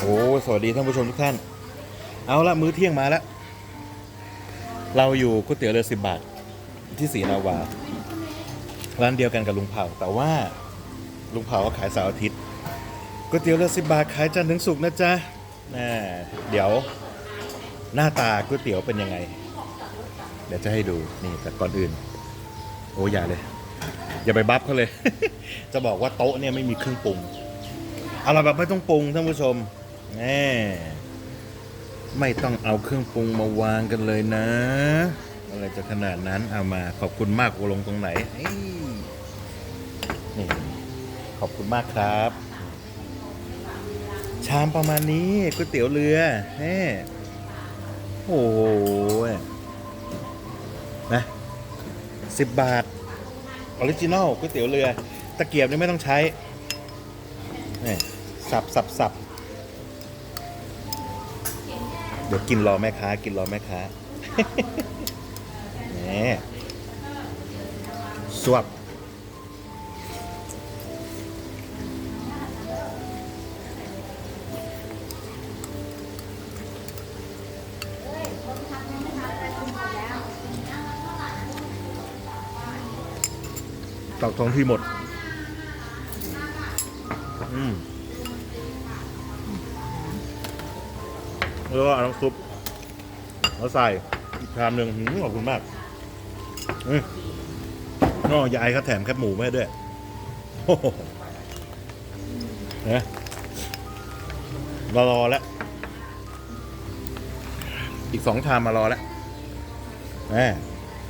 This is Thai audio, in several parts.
โอ้สวัสดีท่านผู้ชมทุกท่าน เอาละมื้อเที่ยงมาแล้ว เราอยู่ก๋วยเตี๋ยวเรือสิบบาทที่ศรีนาวา ร้านเดียวกันกับลุงเผาแต่ว่าลุงเผาก็ขายเสาร์อาทิตย์ก๋วยเตี๋ยวเรือสิบบาทขายจันทร์ถึงศุกร์นะจ๊ะน่าเดี๋ยวหน้าตาก๋วยเตี๋ยวเป็นยังไง เดี๋ยวจะให้ดูนี่แต่ก่อนอื่น โอ้อย่าเลย อย่าไปบัฟเขาเลย จะบอกว่าโต๊ะเนี่ยไม่มีเครื่องปรุงอร่อยแบบไม่ต้องปรุงท่านผู้ชม แน่ไม่ต้องเอาเครื่องปรุงมาวางกันเลยนะ อะไรจะขนาดนั้นเอามาขอบคุณมากโอลงตรงไหนนี่ขอบคุณมากครับ ชามประมาณนี้ก๋วยเตี๋ยวเรือแน่โอ้โหนะสิบบาทออริจินอลก๋วยเตี๋ยวเรือ ตะเกียบนี่ไม่ต้องใช้นี่สับสับสับ เดี๋ยวกินรอแม่ค้า กินรอแม่ค้านี่สวบตอกทองที่หมด แล้วก็เอาน้ำซุปแล้วใส่อีกชามหนึ่งหืมขอบคุณมากอืมก็ยายเขาแถมแคบหมูมาให้ด้วยโอ้โหนะรอรอแล้ว อีกสองชามมารอแล้วแหม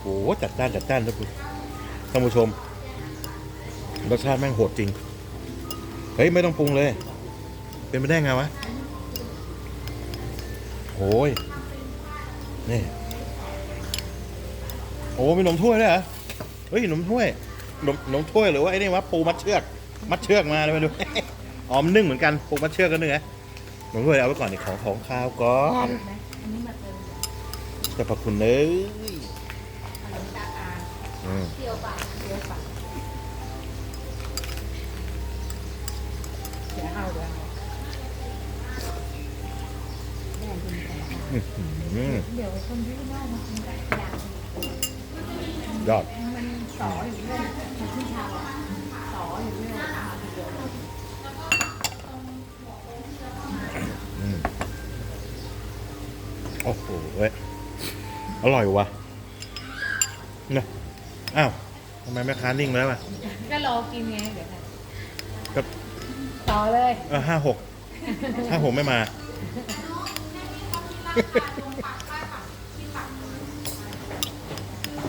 โอ้โหจัดจ้านจัดจ้านท่านผู้ท่านผู้ชมรสชาติแม่งโหดจริง เฮ้ย ไม่ต้องปรุงเลย เป็นไปได้ไงวะ ยนี่ โอ้มีนมถ้วยด้วยเหรอเฮ้ยนมถ้วยนมนมถ้วยหรือว่าไอ้นี่วะปูมัดเชือก มัดเชือกมาเลยมาดูอ๋อมนนึ่งเหมือนกันปูมัดเชือกก็นึ่งนะนมถ้วยเอาไว้ก่อนนี่ของของข้าวก่อนอันนี้มาเติมจะประคุณเลยขนมตาอาอืมเที่ยวปากเที่ยวปากเดี๋ยวเอาเดี๋ยว เดี๋ยวคนที่นอกมากินแต่ย่างยอดมันสออยู่เรื่อยมันที่ชาวสออยู่เรื่อยอาหารเดี๋ยวอืมโอ้โหเว้ยอร่อยวะเนี่ยอ้าวทำไมแม่ค้านิ่งแล้วอะก็รอกินไงเดี๋ยวค่ะก็ต่อเลยเออห้าหกห้าหกไม่มา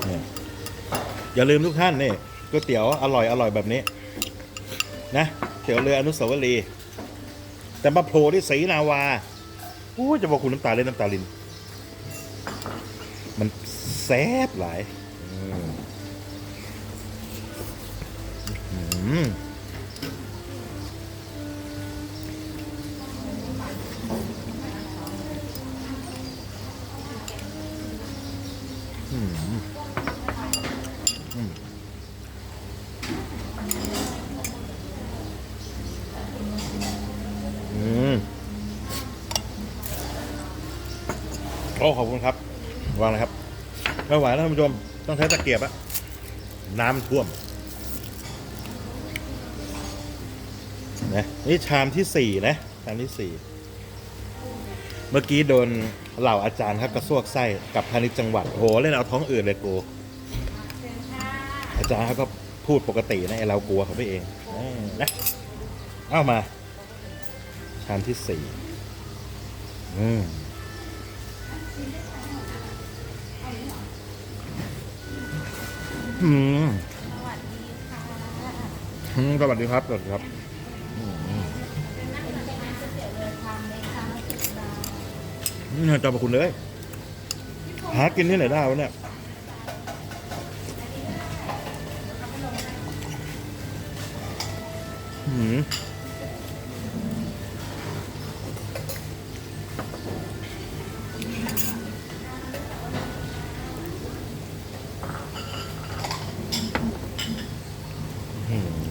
นี่อย่าลืมทุกท่านนี่ก๋วยเตี๋ยวอร่อยอร่อยแบบนี้ นะเตี๋ยวเรืออนุสาวรีย์แต่มาโผล่ที่ศรีนาวาอู้จะบอกคุณน้ำตาเล่นน้ำตาลิน มันแซ่บหลาย อืม โอ้ขอบคุณครับ วางเลยครับไม่ไหวแล้วท่านผู้ชม ต้องใช้ตะเกียบอะน้ำท่วมนะนี่ชามที่สี่นะ ชามที่สี่ เมื่อกี้โดนเหล่าอาจารย์ครับกระซวกไส้กับพาณิชย์จังหวัดโหเล่นเอาท้องอืดเลยกูอาจารย์เขาก็พูดปกตินะไอเรากลัวเขาไปเองนะเอามาชามที่สี่อืมอืมอืมสวัสดีครับสวัสดีครับ อืมเจ้าพระคุณเลย หากินที่ไหนได้วะเนี่ยหืม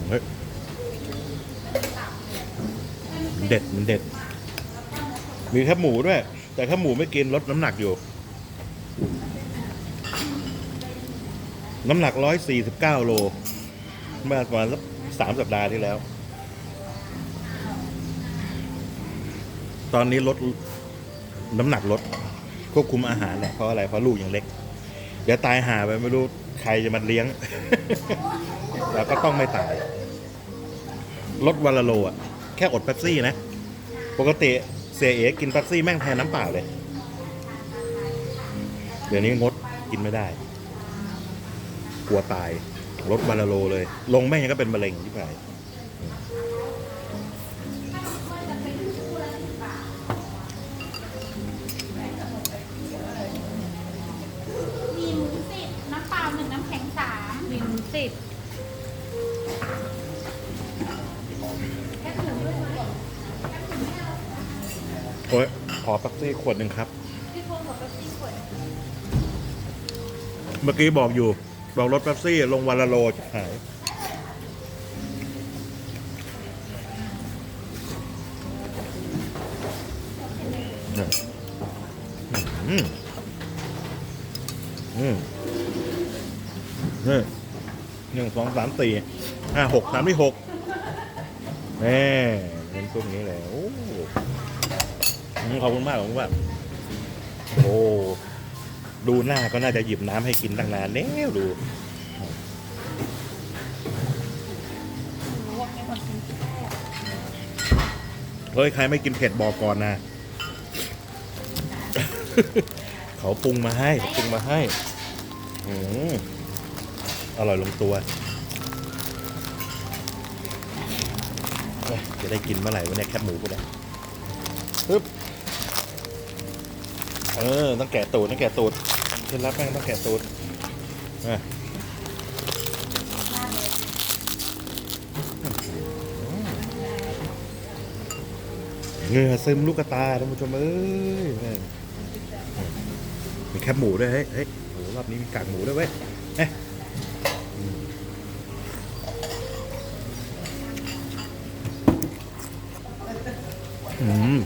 เฮ้ยเด็ด มันเด็ด มีแคบหมูด้วย แต่แคบหมูไม่กินลดน้ำหนักอยู่ น้ำหนักร้อยสี่สิบเก้าโลเมื่อประมาณสักสามสัปดาห์ที่แล้ว ตอนนี้ลดน้ำหนักลดควบคุมอาหารแหละเพราะอะไรเพราะลูกยังเล็ก เดี๋ยวตายหาไปไม่รู้ใครจะมาเลี้ยง เราก็ต้องไม่ตาย ลดวันละโลอะ แค่อดเป๊ปซี่นะ ปกติ สียเอกินป๊ปซี่แม่งแทนน้ำเปล่าเลย เดี๋ยวนี้งดกินไม่ได้ กลัวตายลดบาลาโลเลย ลงแม่งยังก็เป็นมะเร็งที่ไหน โอ้ยขอเป๊ปซี่ขวดหนึ่งครับที่โคนกับเป๊ปซี่ขวดเมื่อกี้บอกอยู่ บอกรถเป๊ปซี่ลงวันละโลจะหาย อืม อืมนี่หนึ่งสองสามสี่ห้าหกสามที่หกแน่เป็นพวกนี้แหละโอ้อืม ขอบคุณมากขอบคุณมากโอ้ดูหน้าก็น่าจะหยิบน้ำให้กินตั้งนานแล้วดูเนคนกินแค่เฮ้ยใครไม่กินเผ็ดบอกก่อนนะ เขาปรุงมาให้เขาปรุงมาให้อืมอร่อยลงตัว จะได้กินเมื่อไหร่วะเนี่ยแคบหมูกูเนี่ย เออ ต้องแกะตูด ต้องแกะตูดเคล็ดลับแม่งต้องแกะตูดอะเหงื่อซึมลูกกระตาท่านผู้ชมเอ้ยม่งมีแคบหมูด้วยเฮ้ยเฮ้ยโหรอบนี้มีกากหมูด้วยเว้ยเอ๊ะอืม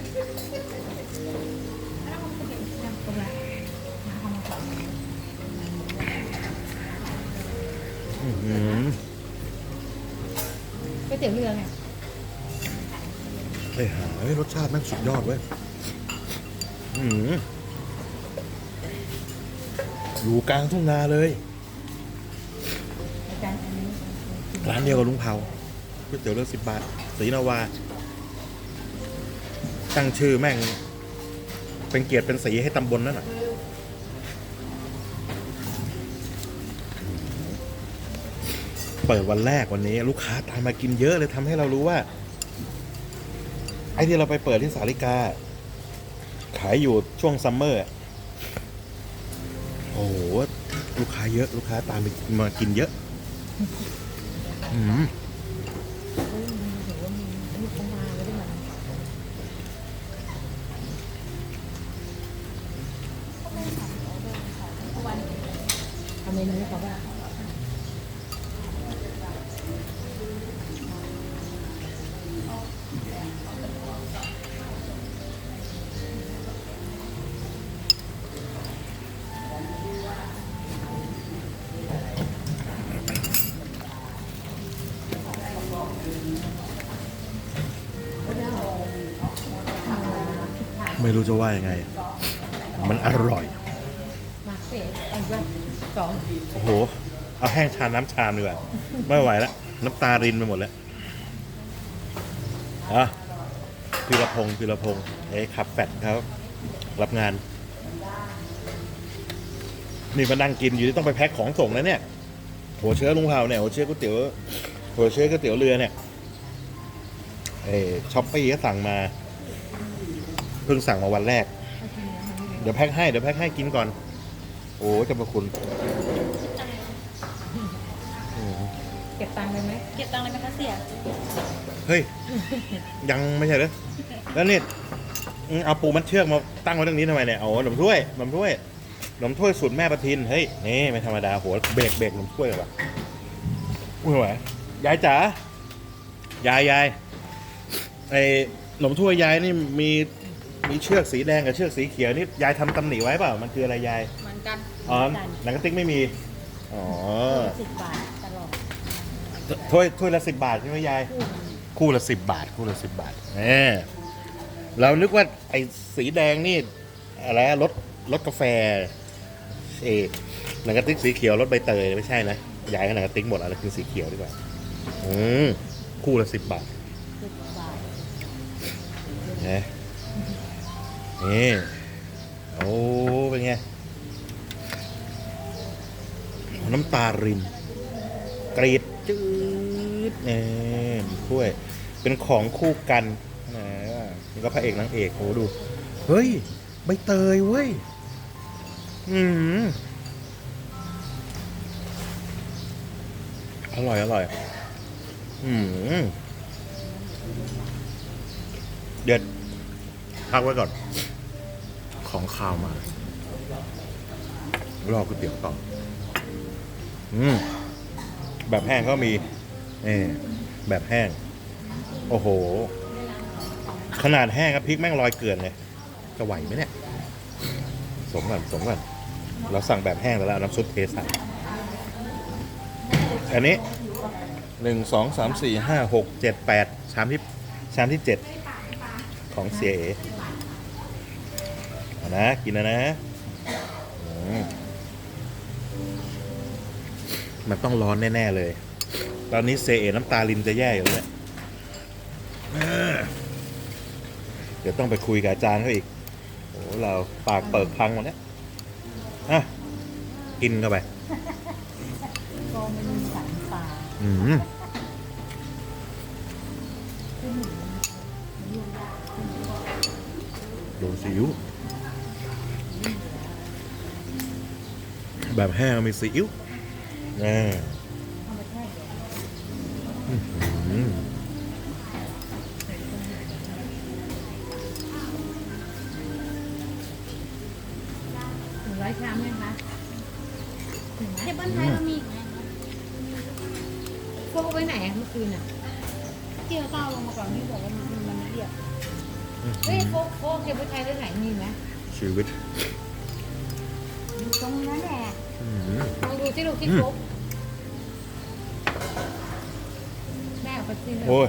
ไอ้หาเฮ้ยรสชาติแม่งสุดยอดเว้ยอื้อหืออยู่กลางทุ่งนาเลยอาจารย์อันนี้ร้านเดียวกับลุงเผาก๋วยเตี๋ยวเรือสิบบาทสีนาวาตั้งชื่อแม่ง เป็นเกียรติเป็นสีให้ตำบลนั่นน่ะเปิดวันแรกวันนี้ ลูกค้าตามมากินเยอะเลยทำให้เรารู้ว่า ไอ้ที่เราไปเปิดที่สาริกา ขายอยู่ช่วงซัมเมอร์ โอ้โห ลูกค้าเยอะ ลูกค้าตามไปมากินเยอะ อืม ไม่รู้จะว่ายังไง มันอร่อยมาเสองโอ้โห เอาแห้งชาน้ำชามดีกว่าไม่ไหวแล้ว น้ำตารินไปหมดแล้วอะพีรพงศ์พีรพงศ์ไอ้ขับแฟดเขารับงาน นี่มานั่งกินอยู่ที่ต้องไปแพ็คของส่งแล้วเนี่ย หัวเชื้อลุงเผาเนี่ย หัวเชื้อก๋วยเตี๋ยว หัวเชื้อก๋วยเตี๋ยวเรือเนี่ย เอช้อปปี้ก็สั่งมา เพิ่งสั่งมาวันแรกเอาทีนี้มันไม่เดี๋ยวแพ็คให้เดี๋ยวแพ็คให้กินก่อน โอ้จะมาคุณอืมเก็บตังค์เลยไหมเก็บตังค์เลยไหมคะเสียเฮ้ย ยังไม่ใช่เหรอแล้วนี่อืมเอาปูมัดเชือกมาตั้งไว้ตรงนี้ทำไมเนี่ยเอาหนมถ้วยหนมถ้วยหนมถ้วยสูตรแม่ประทินเฮ้ยนี่ไม่ธรรมดาโหเบรกเบรกหนมถ้วยเลยวะอุ้ยไหวยายจ๋ายายยายไอหนมถ้วยยายนี่มี มีเชือกสีแดงกับเชือกสีเขียวนี่ยายทำตำหนิไว้เปล่า มันคืออะไรยาย เหมือนกัน อ๋อหนังกระติกไม่มี อ๋อ สิบบาทตลอดถ้วยถ้วยละสิบบาทใช่ไหมยาย คู่มันคู่ละสิบบาท คู่ละสิบบาทแหมเรานึกว่าไอ้สีแดงนี่อะไรอะรสรสกาแฟเอหนังกระติกสีเขียวรสใบเตยไม่ใช่นะยายก็หนังกระติกหมดอะไรคือสีเขียวดีกว่าอืมคู่ละสิบบาทสิบบาท นะ นี่โอ้เป็นไงน้ำตาริมกรีดจืดเนี่ยมีถ้วย เป็นของคู่กันนะนี่ก็พระเอกนางเอกโหดู เฮ้ย ใบเตยเว้ย อืมอร่อย อร่อย อืมเด็ดพักไว้ก่อน ของข้าวมา รอก๋วยเตี๋ยวต่อ อืม แบบแห้งก็มีนี่แบบแห้ง โอ้โห ขนาดแห้งครับพริกแม่งลอยเกลือนเลย จะไหวไหมเนี่ย สมก่อนสมก่อนเราสั่งแบบแห้งแล้วน้ำซุปเทใส่ อันนี้หนึ่งสองสามสี่ห้าหกเจ็ดแปดชามที่ชามที่เจ็ดของเสียเอ นะ กินนะนะ มันต้องร้อนแน่ ๆ เลย ตอนนี้เซเอน้ำตาลินจะแย่อยู่แล้วเนี่ยเดี๋ยวต้องไปคุยกับอาจารย์เขาอีกโอ้เราปากเปิดพังหมดแล้วอะกินเข้าไปก็ไม่มีสารปลาอืมขึ้นหนึ่งมันยุ่งยากโดนซีอิ๊ว แบบแห้งมีซีอิ๊วอ่าเอาไปแค่เดียวอืมถึงร้อยชามไหมคะถึงไหมเทเบิลไทยเรามีอีกไหมพวกเอาไว้ไหนอะเมื่อคืนอะเกี่ยวก็เอาลงมาก่อนที่บอกว่ามันมันไม่เรียบเฮ้ยโฟกโฟกเก็บไว้ใช้ไว้ไหนมีไหมชีวิตอยู่ตรงนั้นแหละอืม ลองดูที่ลูกที่อืมโฟกแม่เอาไปซีเลยโอ้ย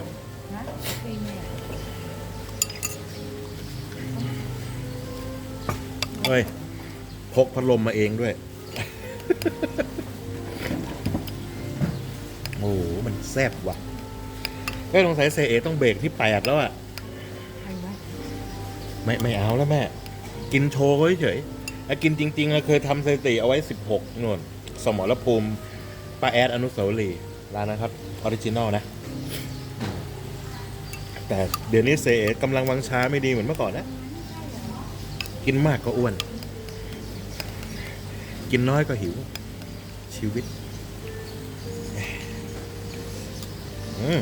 นะซีแม่เฮ้ยพกพัดลมมาเองด้วย โอ้โหมันแซ่บว่ะก็สงสัยเซเอต้องเบรกที่แปดแล้วอะ ใครวะไม่ไม่เอาแล้วแม่ กินโชว์เฉยๆ แล้วกินจริงๆเราเคยทำสถิติเอาไว้ 16นู่นสมรภูมิป้าแอดอนุสาวรีย์ร้านนะครับออริจินอลนะ แต่เดี๋ยวนี้เซเอกำลังวังช้าไม่ดีเหมือนเมื่อก่อนนะ กินมากก็อ้วน กินน้อยก็หิว ชีวิตอืม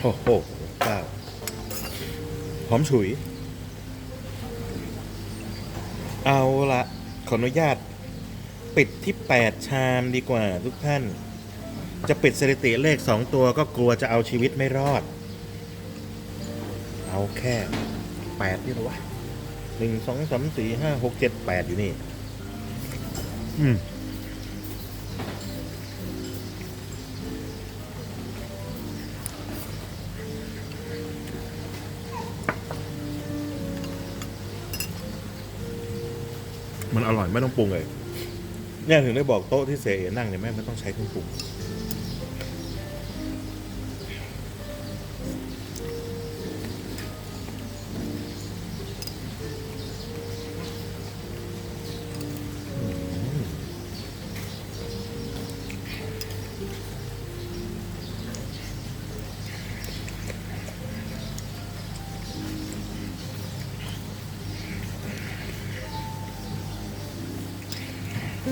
โอ้โหว้าวหอมฉุย เอาละขออนุญาต ปิดที่ 8 ชามดีกว่าทุกท่าน จะปิดสถิติเลข 2 ตัวก็กลัวจะเอาชีวิตไม่รอด เอาแค่ 8 นี่หรอวะหนึ่งสองสามสี่ห้าหกเจ็ดแปดอยู่นี่ อืม ร่อยไม่ต้องปรุงเลยเนี่ยถึงได้บอกโต๊ะที่เสเอนั่งเนี่ยแม่ไม่ต้องใช้เครื่องปรุง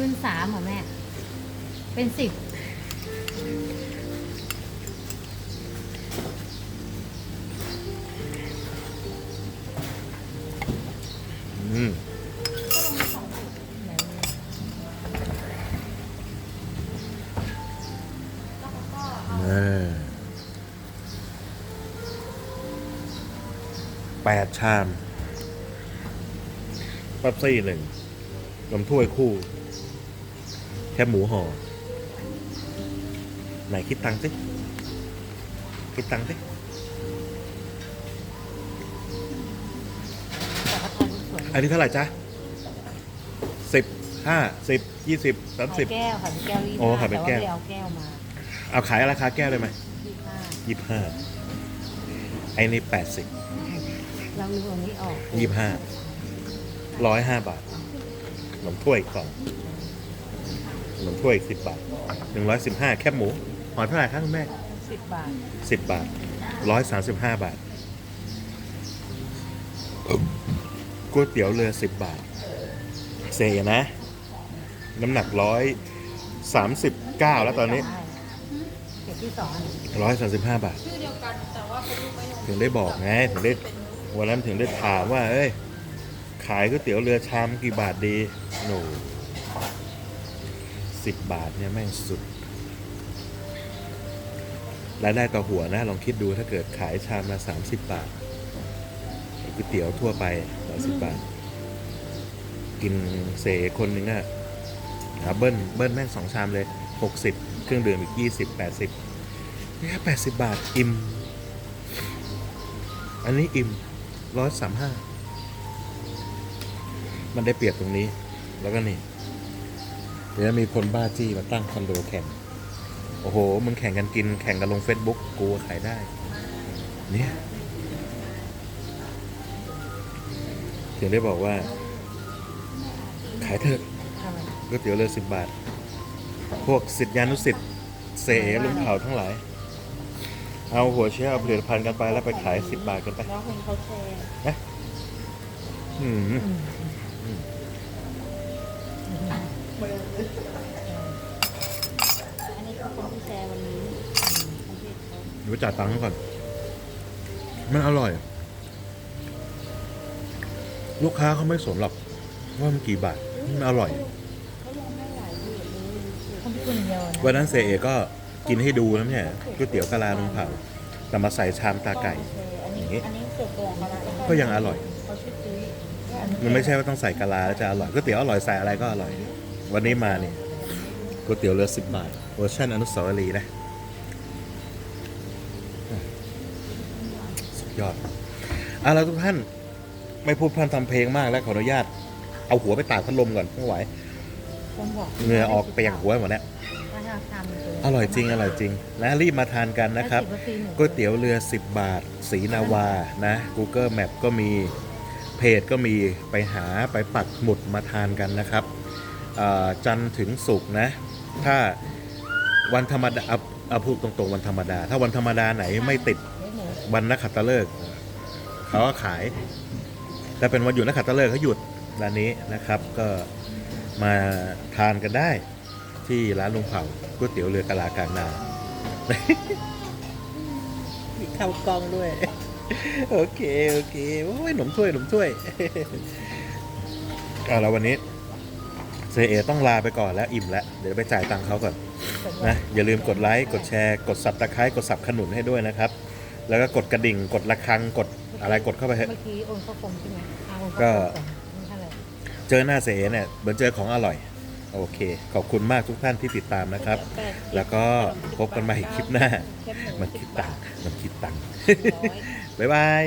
นสามเหรอแม่ เป็นสิบอืมแปดชามเป๊ปซี่หนึ่งนมถ้วยคู่ แค่หมูห่อไหนคิดตังค์สิ คิดตังค์สิแต่ว่าทานสวยอันนี้เท่าไหร่จ๊ะสิบห้าสิบยี่สิบสามสิบแก้วค่ะเป็นแก้วยี่โอ้ค่ะเป็นแก้วต่าไม่ได้เอาแก้วมาเอาขายราคาแก้วได้ไหมยี่ห้ายี่ห้าไอ้นี่แปดสิบเราลืมอันนี้ออกยี่ห้าร้อยห้าบาทขนมถ้วยอีกกล่องข นมถ้วยอีกสิบบาทหนึ่งร้อยสิบห้าแคบหมูหอยเท่าไหร่ครับคุณแม่สิบบาทสิบบาทร้อยสามสิบห้าบาทก๋วยเตี๋ยวเรือสิบบาท เซนะ น้ำหนักร้อยสามสิบเก้าแล้วตอนนี้เก็บที่สองอันร้อยสามสิบห้าบาท ชื่อเดียวกันแต่ว่าเป็นรูปประโยคถึงได้บอกไงถึงได้วันนั้นถึงได้ถามว่า เอ้ย ขายก๋วยเตี๋ยวเรือชามกี่บาทดี หนู สิบบาทเนี่ยแม่งสุดรายได้ต่อหัวนะ ลองคิดดูถ้าเกิดขายชามละสามสิบบาทก๋วยเตี๋ยวทั่วไปสามสิบบาท กินเสคนหนึ่งอะเบิ้ลเบิ้ลแม่งสองชามเลยหกสิบเครื่องดื่มอีกยี่สิบแปดสิบแค่แปดสิบบาทอิ่ม อันนี้อิ่มร้อยสามห้ามันได้เปรียบตรงนี้แล้วก็นี่ เดี๋ยวมีคนบ้าจี้มาตั้งคอนโดแข่ง โอ้โหมึงแข่งกันกินแข่งกันลงเฟซบุ๊กกูขายได้ เนี่ยถึงได้บอกว่า ขายเถอะทำไมก๋วยเตี๋ยวเรือสิบบาท พวกสิทธิานุสิทธิ์เสเอลุงเผาทั้งหลาย เอาหัวเชื้อเอาผลิตภัณฑ์กันไปแล้วไปขายสิบบาทกันไปน้องคนเขาแชร์อืม เขาเดี๋ยวจ่ายตังค์เขาก่อน มันอร่อย ลูกค้าเขาไม่สนหรอกว่ามันกี่บาทมันอร่อยเขาลงให้หลายที่เลยเขาไม่คนเดียวนะวันนั้นเสเอก็กินให้ดูนะเนี่ยก๋วยเตี๋ยวกะลาลุงเผาแต่มาใส่ชามตาไก่อันนี้อย่างงี้ อันนี้ส่วนตัวของเขาละก็ยังอร่อย เขาชื่อตุ้ยอัมันไม่ใช่ว่าต้องใส่กะลาแล้วจะอร่อยก๋วยเตี๋ยวอร่อยใส่อะไรก็อร่อย วันนี้มาเนี่ยก๋วยเตี๋ยวเรือสิบบาทเวอร์ชันอนุสาวรีย์นะสุด ยอดอะแล้วทุกท่าน ไม่พูดพร่ำทำเพลงมากแล้วขออนุญาต เอาหัวไปตากพัดลมก่อนไม่ไหวผมบอกเหงื่อออกเปียกหัวหมดแล้วว่าถ้าทำเลยอร่อยจริงอร่อยจริงและรีบมาทานกันนะครับก๋วยเตี๋ยวเรือ 10 บาท สีนาวา นะ Google Map ก็มี เพจก็มีไปหาไปปักหมุดมาทานกันนะครับเอ่อจันทร์ถึงศุกร์นะ ถ้าวันธรรมดาเอาเอาพูดตรงๆวันธรรมดา ถ้าวันธรรมดาไหนไม่ติดเนื้อหมู วันนักขัตฤกษ์เขาก็ขายแต่เป็นวันหยุดนักขัตฤกษ์เขาหยุดร้านนี้นะครับ ก็มาทานกันได้ ที่ร้านลุงเผาก๋วยเตี๋ยวเรือกะลากลางนามีข้าวกล้องด้วย โอเค โอเคโอ้ยหนมถ้วยหนมถ้วยเอาแล้ววันนี้เซเอต้องลาไปก่อนแล้วอิ่มแล้ว เดี๋ยวไปจ่ายตังค์เขาก่อนนะอย่าลืมกดไลค์ กดแชร์ กดสับตะไคร้กดสับขนุนให้ด้วยนะครับ แล้วก็กดกระดิ่งกดระฆังกดอะไรกดเข้าไปเถอะ เมื่อกี้โอนเข้ากลมใช่ไหมเอาโอนก็เข้ากลมนี่เท่าไหร่เจอหน้าเสเอเนี่ยเหมือนเจอของอร่อย โอเค ขอบคุณมากทุกท่านที่ติดตามนะครับ แปดสิบแล้วก็พบกันใหม่คลิปหน้าแคปหมูมันสิคิบดตับางทค์มันคิดตังค์ร้อย บ๊ายบาย